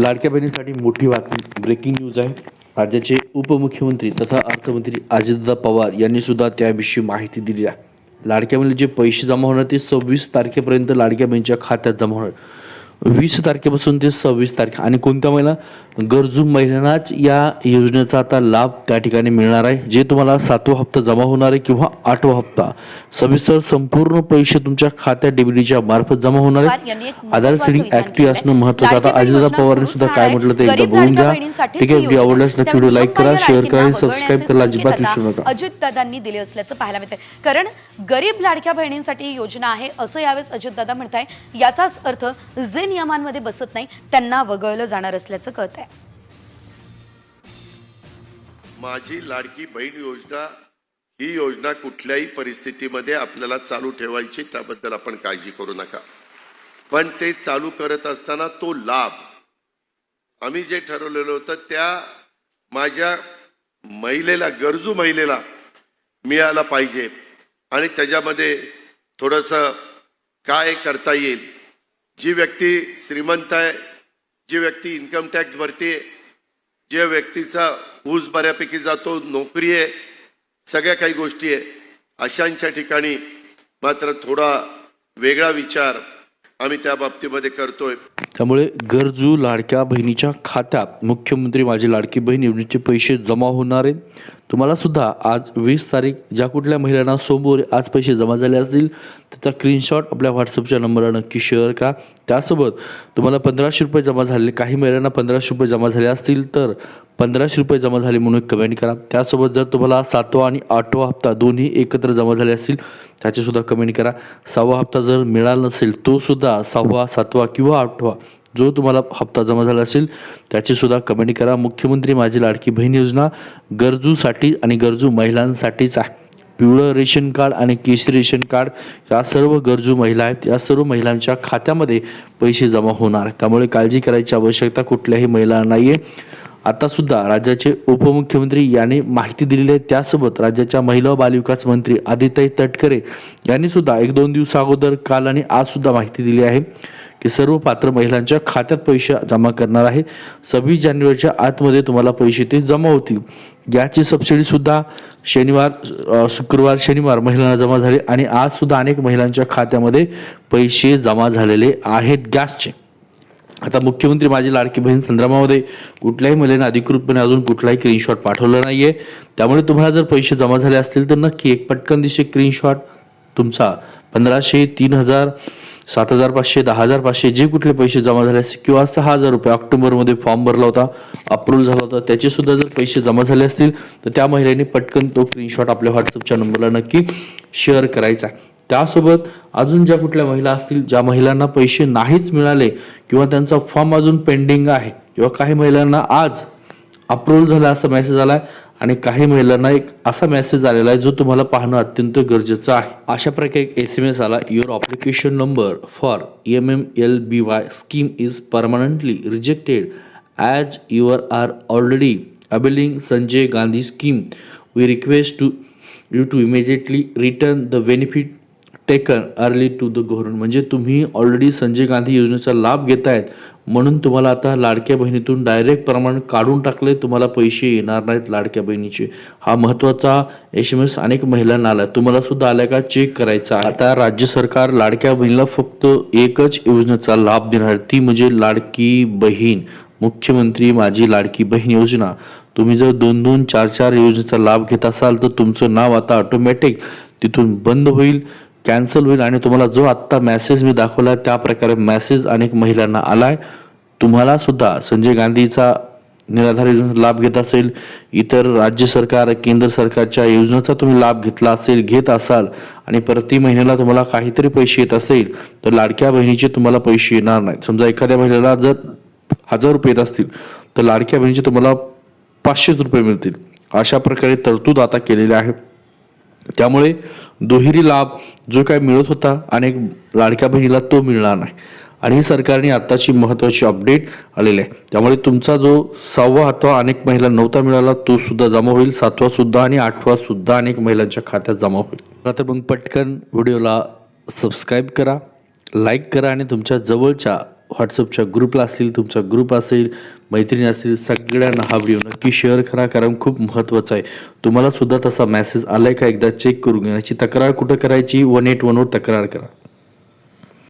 लाडक्या बहिणीसाठी मोठी बातमी ब्रेकिंग न्यूज आहे. राज्याचे उपमुख्यमंत्री तथा अर्थमंत्री अजितदादा पवार यांनी सुद्धा त्याविषयी माहिती दिली आहे. लाडक्या बहिणीला जे पैसे जमा होणार ते सव्वीस तारखेपर्यंत लाडक्या बहिणीच्या खात्यात जमा होणार. वीस तारखेपासून ते सव्वीस तारखे. आणि कोणत्या महिला? गरजू महिलांनाच या योजनेचा आता लाभ त्या ठिकाणी मिळणार आहे. जे तुम्हाला सातवा हप्ता जमा होणार आहे किंवा आठवा हप्ता सविस्तर संपूर्ण पैसे तुमच्या खात्यात डीबीडीच्या मार्फत जमा होणार आहे आधार विधान ऍक्टिव्ह. असणं महत्त्वाचं. आता बहीण पवारांनी सुद्धा काय. म्हटलं ते एकदा बघून लाडक्या घ्या ठीक आहे व्हिडिओ आवडल्यास. नक्की व्हिडिओ लाईक करा शेअर करा आणि सबस्क्राईब वगळण्याचे अजिबात विसरू नका. अजितदादांनी दिले असल्याचं पाहायला मिळतंय. कारण गरीब लाडक्या बहिणींसाठी योजना आहे असं यावेळेस अजितदादा म्हणताय. याचाच अर्थ जे नियमांमध्ये बसत नाही त्यांना वगळलं जाणार असल्याचं कळत आहे माझी लाडकी बहीण योजना ही योजना कुठल्याही परिस्थितीमध्ये आपल्याला चालू ठेवायची त्याबद्दल आपण काळजी करू नका. पण ते चालू करत असताना तो लाभ आम्ही जे ठरवलेलं होतं त्या माझ्या महिलेला गरजू महिलेला मिळाला पाहिजे. आणि त्याच्यामध्ये थोडंसं काय करता येईल जी व्यक्ती श्रीमंत आहे जी व्यक्ती इन्कम टॅक्स भरते ज्या व्यक्तीचा ऊस बऱ्यापैकी जातो नोकरी आहे सगळ्या काही गोष्टी आहे अशांच्या ठिकाणी मात्र थोडा वेगळा विचार आम्ही त्या बाबतीमध्ये करतोय. त्यामुळे गरजू लाडक्या बहिणीच्या खात्यात मुख्यमंत्री माझी लाडकी बहीण योजनेचे पैसे जमा होणार आहेत. तुम्हाला सुद्धा आज वीस तारीख ज्या कुठल्या महिलांना सोमवारी आज पैसे जमा झाले असतील त्याचा स्क्रीनशॉट आपल्या व्हॉट्सअपच्या नंबरला नक्की शेअर करा. त्यासोबत तुम्हाला पंधराशे रुपये जमा झाले काही महिलांना पंधराशे रुपये जमा झाले असतील तर पंधराशे रुपये जमा झाले म्हणून कमेंट करा. त्यासोबत जर तुम्हाला सातवा आणि आठवा हप्ता दोन्ही एकत्र जमा झाले असतील त्याचेसुद्धा कमेंट करा. सहावा हप्ता जर मिळाला नसेल तोसुद्धा सहावा सातवा किंवा आठवा जो तुम्हाला हप्ता जमा झाला असेल त्याचीसुद्धा कमेंट करा. मुख्यमंत्री माझी लाडकी बहीण योजना गरजूसाठी आणि गरजू महिलांसाठीच आहे. पिवळं रेशन कार्ड आणि केशरी रेशन कार्ड या सर्व गरजू महिला आहेत. या सर्व महिलांच्या खात्यामध्ये पैसे जमा होणार. त्यामुळे काळजी करायची आवश्यकता कुठल्याही महिला नाही आहे आतासुद्धा राज्याचे उपमुख्यमंत्री यांनी माहिती दिलेली आहे. त्यासोबत राज्याच्या महिला व बालविकास मंत्री आदिताई तटकरे यांनी सुद्धा एक दोन दिवस अगोदर काल आणि आज सुद्धा माहिती दिली आहे की सर्व पात्र महिलांच्या खात्यात पैसे जमा करणार आहे. सव्वीस जानेवारीच्या आतमध्ये तुम्हाला पैसे ते जमा होतील. गॅसची सबसिडी सुद्धा शनिवार शुक्रवार शनिवार महिलांना जमा झाले आणि आज सुद्धा अनेक महिलांच्या खात्यामध्ये पैसे जमा झालेले आहेत. गॅसचे आता मुख्यमंत्री माझी लाडकी बहीण संदर्भामध्ये कुठल्याही महिलेने अधिकृतपणे अजून कुठलाही स्क्रीनशॉट पाठवला नाहीये. त्यामुळे तुम्हाला जर पैसे जमा झाले असतील तर नक्की एक पटकन दिशे स्क्रीनशॉट तुमचा पंधराशे तीन हजार सात हजार पाचशे दहा हजार पाचशे जे कुठले पैसे जमा झाले असतील किंवा सहा हजार रुपये ऑक्टोबरमध्ये फॉर्म भरला होता अप्रूव्ह झाला होता त्याचे सुद्धा जर पैसे जमा झाले असतील तर त्या महिलेने पटकन तो स्क्रीनशॉट आपल्या व्हॉट्सअपच्या नंबरला नक्की शेअर करायचा आहे. त्यासोबत अजून ज्या कुठल्या महिला असतील ज्या महिलांना पैसे नाहीच मिळाले किंवा त्यांचा फॉर्म अजून पेंडिंग आहे किंवा काही महिलांना आज अप्रूव्ह झाला असा मेसेज आला आहे आणि काही महिलांना एक असा मेसेज आलेला आहे जो तुम्हाला पाहणं अत्यंत गरजेचं आहे. अशा प्रकारे एक एस एम एस आला your application number for M M L B Y scheme is permanently rejected as your are already availing Sanjay Gandhi scheme we request to you to immediately return the benefit taken early to the government म्हणजे तुम्ही already Sanjay Gandhi योजनेचा लाभ घेत आहेत म्हणून तुम्हाला आता लाडक्या बहिणीतून डायरेक्ट प्रमाण काढून टाकले तुम्हाला पैसे येणार नाहीत लाडक्या बहिणीचे. हा महत्त्वाचा एस एम एस अनेक महिलांना आला. तुम्हाला सुद्धा आल्या का? चेक करायचा आहे. आता राज्य सरकार लाडक्या बहिणीला फक्त एकच योजनेचा लाभ देणार. ती म्हणजे लाडकी बहीण. मुख्यमंत्री माझी लाडकी बहीण योजना. तुम्ही जर दोन दोन चार चार योजनेचा लाभ घेत असाल तर तुमचं नाव आता ऑटोमॅटिक तिथून बंद होईल. कॅन्सल होईल आणि तुम्हाला जो आत्ता मेसेज मी दाखवला त्या प्रकारे मॅसेज अनेक महिलांना आलाय. तुम्हाला सुद्धा संजय गांधीचा निराधार योजनेचा लाभ घेत असेल इतर राज्य सरकार केंद्र सरकारच्या योजनेचा तुम्ही लाभ घेतला असेल घेत असाल आणि प्रति महिन्याला तुम्हाला काहीतरी पैसे येत असेल तर लाडक्या बहिणीचे तुम्हाला पैसे येणार नाहीत. समजा एखाद्या महिलेला जर हजार रुपये येत असतील तर लाडक्या बहिणीचे तुम्हाला पाचशेच रुपये मिळतील. अशा प्रकारे तरतूद आता केलेली आहे. त्यामुळे दुहेरी लाभ जो काय मिळत होता अनेक लाडक्या बहिणीला तो मिळणार नाही. आणि ही सरकारने आत्ताची महत्त्वाची अपडेट आलेली आहे. त्यामुळे तुमचा जो सहावा हातवा अनेक महिला नव्हता मिळाला तो सुद्धा जमा होईल. सातवा सुद्धा आणि आठवा सुद्धा अनेक महिलांच्या खात्यात जमा होईल. तर मग पटकन व्हिडिओला सबस्क्राईब करा लाईक करा आणि तुमच्या जवळच्या व्हॉट्सअपच्या ग्रुपला असतील तुमचा ग्रुप असेल मैत्रिणी असतील सगळ्यांना हा व्हिडिओ नक्की शेअर करा कारण खूप महत्त्वाचा आहे. तुम्हाला सुद्धा तसा मेसेज आलाय का? एकदा चेक करून घ्या. तक्रार कुठं करायची? वन एट वनवर तक्रार करा.